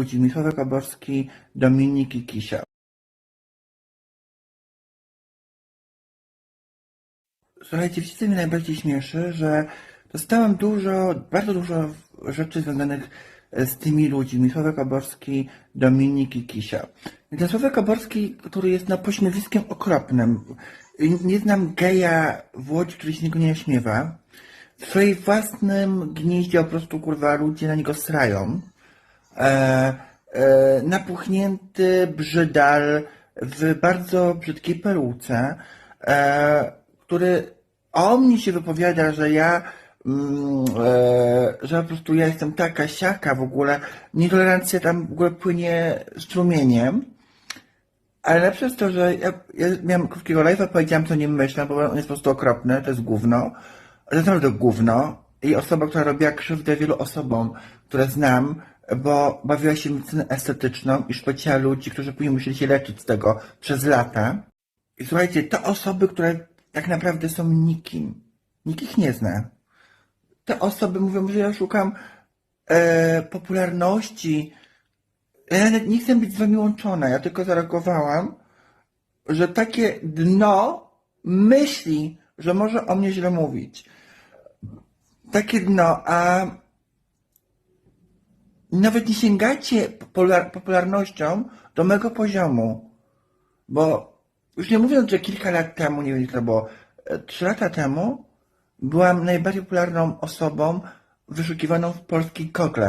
ludźmi. Sławek Oborski, Dominik i Kisia. Słuchajcie, co mnie najbardziej śmieszy, że dostałem dużo, bardzo dużo rzeczy związanych z tymi ludźmi. Sławek Oborski, Dominik i Kisia. Ten Sławek który jest no pośmiewiskiem okropnym. Nie znam geja w Łodzi, który się niego nie śmiewa. W swoim własnym gnieździe po prostu kurwa ludzie na niego srają. E, e, napuchnięty brzydal w bardzo brzydkiej peruce, e, który o mnie się wypowiada, że ja mm, e, że po prostu ja jestem taka siaka w ogóle, nietolerancja tam w ogóle płynie strumieniem. Ale lepsze jest to, że ja, ja miałem krótkiego live'a, powiedziałem co nie myślę, bo on jest po prostu okropny, to jest gówno. To jest naprawdę gówno. I osoba, która robiła krzywdę wielu osobom, które znam, bo bawiła się medycynę estetyczną i szpeciła ludzi, którzy później musieli się leczyć z tego przez lata. I słuchajcie, to osoby, które tak naprawdę są nikim. Nikt ich nie zna. Te osoby mówią, że ja szukam e, popularności, ja nie chcę być z wami łączona, ja tylko zareagowałam, że takie dno myśli, że może o mnie źle mówić. Takie dno, a nawet nie popular- popularnością do mego poziomu. Bo już nie mówiąc, że kilka lat temu, nie wiem, to było, e, trzy lata temu, byłam najbardziej popularną osobą wyszukiwaną w polskiej Google,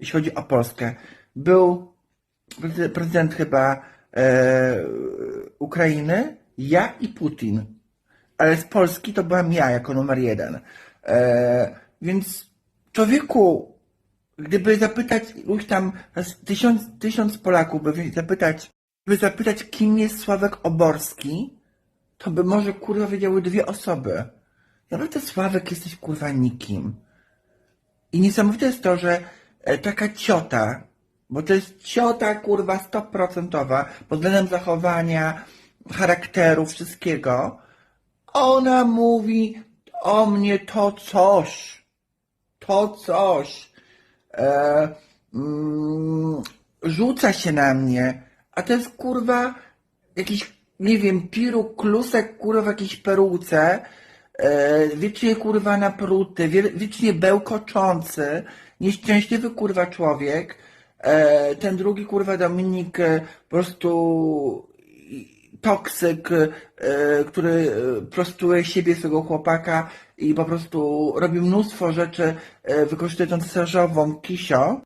jeśli chodzi o Polskę. Był prezy- prezydent chyba e, Ukrainy, ja i Putin. Ale z Polski to byłam ja jako numer jeden. E, więc człowieku, gdyby zapytać iluś tam tysiąc, tysiąc Polaków, by zapytać, by zapytać, kim jest Sławek Oborski, to by może kurwa wiedziały dwie osoby. Naprawdę Sławek jesteś kurwa nikim. I niesamowite jest to, że e, taka ciota, bo to jest ciota kurwa stoprocentowa pod względem zachowania, charakteru, wszystkiego, ona mówi o mnie to coś, to coś, rzuca się na mnie, a to jest kurwa jakiś, nie wiem, piru klusek kurwa w jakiejś peruce, e, wiecznie kurwa napruty, wie, wiecznie bełkoczący, nieszczęśliwy kurwa człowiek, e, ten drugi kurwa Dominik e, po prostu toksyk, e, który e, prostuje siebie, swojego chłopaka i po prostu robi mnóstwo rzeczy, e, wykorzystując cesarzową kisio.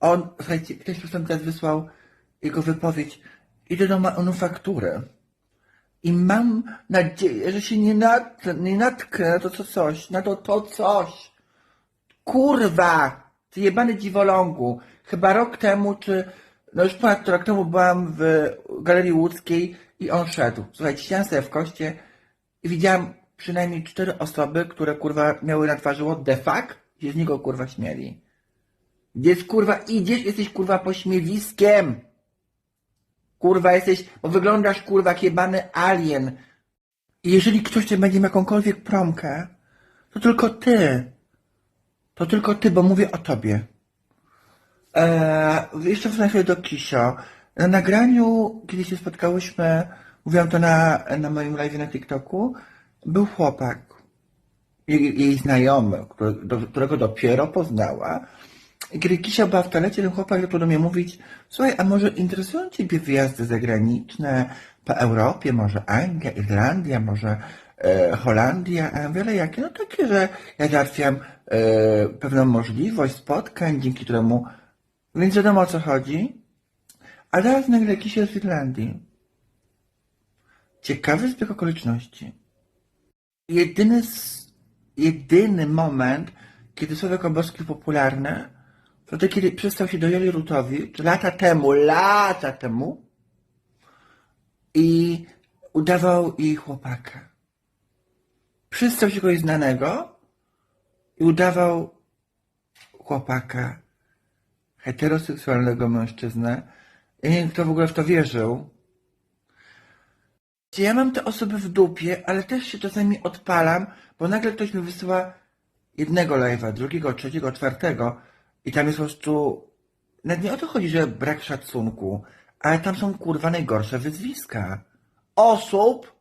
On, słuchajcie, ktoś prostu teraz wysłał jego wypowiedź. Idę do manufaktury. I mam nadzieję, że się nie, nat, nie natknę na to co coś, na to to coś. Kurwa! Ty jebany dziwolągu. Chyba rok temu, czy no już ponad rok temu byłam w Galerii Łódzkiej i on szedł. Słuchajcie, siedziałem sobie w koście i widziałam przynajmniej cztery osoby, które kurwa miały na twarzy what the fuck się z niego kurwa śmieli. Gdzieś kurwa idziesz, jesteś kurwa pośmiewiskiem. Kurwa jesteś, bo wyglądasz kurwa jak jebany alien. I jeżeli ktoś cię będzie miał jakąkolwiek promkę, to tylko ty. To tylko ty, bo mówię o tobie. Eee, jeszcze chwilę do Kisio. Na nagraniu, kiedy się spotkałyśmy, mówiłam to na, na moim live na TikToku, był chłopak, jej, jej znajomy, którego dopiero poznała. I kiedy Kisia była w toalecie, ten chłopak zaczął do mnie mówić, słuchaj, a może interesują Ciebie wyjazdy zagraniczne po Europie, może Anglia, Irlandia, może e, Holandia, a ja mówię, ale jakie? No takie, że ja załatwiam e, pewną możliwość spotkań, dzięki któremu, więc wiadomo o co chodzi. A teraz nagle Kisia jest w Irlandii. Ciekawy zbieg okoliczności. Jedyny, jedyny moment, kiedy Sławek Oborski był popularny, to to kiedy przestał się do Joli Rutowicz, lata temu, lata temu, i udawał jej chłopaka. Przystał się kogoś znanego i udawał chłopaka, heteroseksualnego mężczyznę. Ja nie wiem, kto w ogóle w to wierzył. Ja mam te osoby w dupie, ale też się czasami odpalam, bo nagle ktoś mi wysyła jednego live'a, drugiego, trzeciego, czwartego i tam jest po prostu nawet nie o to chodzi, że brak szacunku, ale tam są kurwa najgorsze wyzwiska. Osób,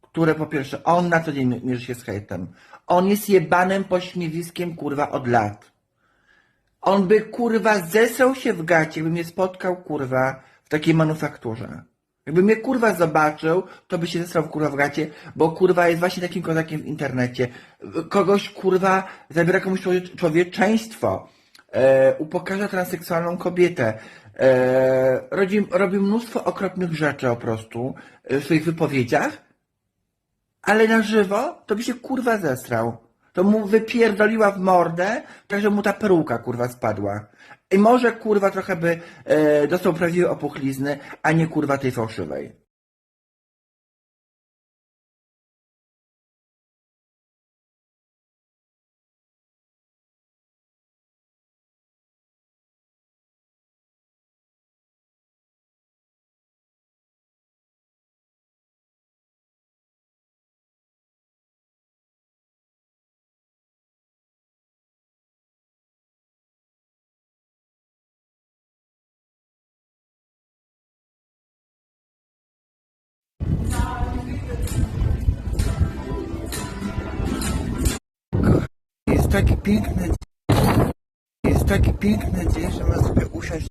które po pierwsze, on na co dzień mi- mierzy się z hejtem. On jest jebanym pośmiewiskiem kurwa od lat. On by kurwa zesrał się w gacie, by mnie spotkał kurwa w takiej manufakturze. Jakby mnie kurwa zobaczył, to by się zesrał kurwa w gacie, bo kurwa jest właśnie takim kozakiem w internecie. Kogoś kurwa zabiera komuś człowie- człowieczeństwo. E, upokarza transseksualną kobietę. E, robi, robi mnóstwo okropnych rzeczy po prostu e, w swoich wypowiedziach, ale na żywo to by się kurwa zesrał. To mu wypierdoliła w mordę, tak że mu ta peruka kurwa spadła. I może kurwa trochę by e, dostał prawdziwej opuchlizny, a nie kurwa tej fałszywej. Taki piękny dzień. Jest taki piękny dzień, że ma sobie usiąść